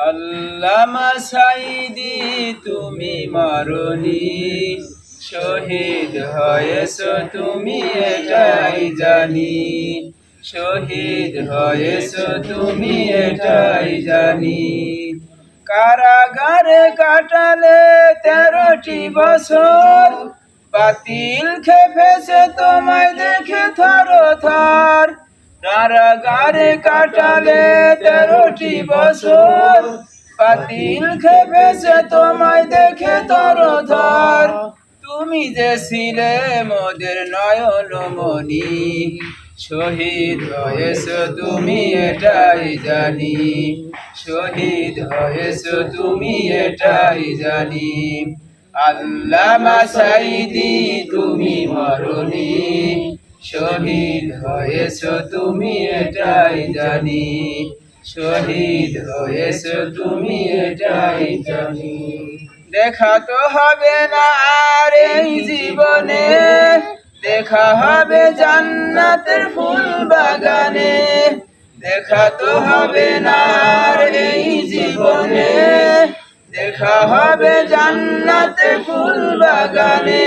আল্লামা সাইদি, তুমি মরণি। শহীদ হয়েছ তুমি এটাই জানি। শহীদ হয়েছ তুমি এটাই জানি। কারাগারে কাটালে তেরোটি বছর। বাতিল খেপেছে তোমায় দেখে থর কারাগারে কাটালে তেরোটি বছর। পাতিল খেপেছে তোমায় দেখে থর ধর তুমি যে ছিলে মোদের নয়ন মনি শহীদ হয়েছ তুমি এটাই জানি। শহীদ হয়েছ তুমি এটাই জানি। আল্লামা সাইদি, তুমি মরণি। শহীদ হয়েছ তুমি এটাই জানি। শহীদ হয়েছ তুমি এটাই জানি। দেখা তো হবে না আর এই জীবনে। দেখা হবে জান্নাতের ফুল বাগানে। দেখা তো হবে না আর এই জীবনে। দেখা হবে জান্নাতের ফুল বাগানে।